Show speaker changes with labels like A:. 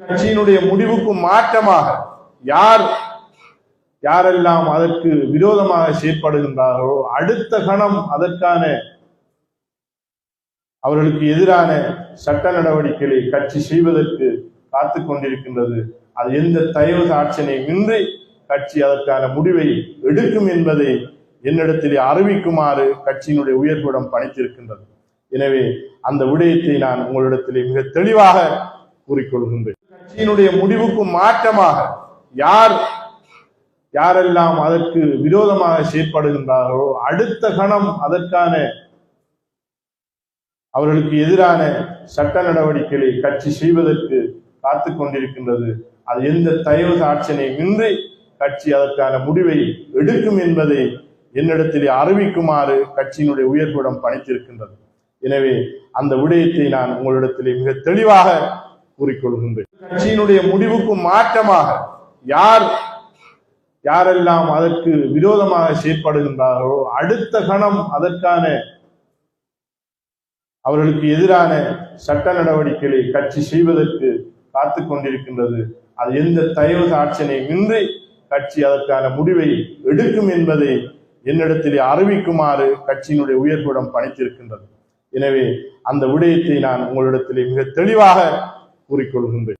A: கட்சியினுடைய முடிவுக்கு மாற்றமாக யார் யாரெல்லாம் அதற்கு விரோதமாக செயற்படுகின்றார்களோ அடுத்த கணம் அதற்கான அவர்களுக்கு எதிரான சட்ட நடவடிக்கைகளை கட்சி செய்வதற்கு காத்து கொண்டிருக்கின்றது. அது எந்த தயவு சாட்சியனையும் இன்றி கட்சி அதற்கான முடிவை எடுக்கும் என்பதை என்னிடத்திலே அறிவிக்குமாறு கட்சியினுடைய உயர்விடம் பணித்திருக்கின்றது. எனவே அந்த விடயத்தை நான் உங்களிடத்திலே மிக தெளிவாக கூறிக்கொள்கின்றேன். கட்சியினுடைய முடிவுக்கு மாற்றமாக யார் யாரெல்லாம் அதற்கு விரோதமாக செயற்படுகின்றார்களோ அடுத்த கணம் அதற்கான அவர்களுக்கு எதிரான சட்ட நடவடிக்கைகளை கட்சி செய்வதற்கு காத்து கொண்டிருக்கின்றது. அது எந்த தயவு சாட்சியனையும் இன்றி கட்சி அதற்கான முடிவை எடுக்கும் என்பதை என்னிடத்திலே அறிவிக்குமாறு கட்சியினுடைய உயர்விடம் பணித்திருக்கின்றது. எனவே அந்த விடயத்தை நான் உங்களிடத்திலே மிக தெளிவாக கூறிக்கொள்கின்றேன். கட்சியினுடைய முடிவுக்கு மாற்றமாக யார் யாரெல்லாம் அதற்கு விரோதமாக செயற்படுகின்றார்களோ அடுத்த கணம் அதற்கான அவர்களுக்கு எதிரான சட்ட நடவடிக்கைகளை கட்சி செய்வதற்கு காத்து கொண்டிருக்கின்றது. அது எந்த தயவு சாட்சியனையும் இன்றி கட்சி அதற்கான முடிவை எடுக்கும் என்பதை என்னிடத்திலே அறிவிக்குமாறு கட்சியினுடைய உயர்வுடன் பணித்திருக்கின்றது. எனவே அந்த விடயத்தை நான் உங்களிடத்திலே மிக தெளிவாக கூறிக்கொள்கின்றேன்.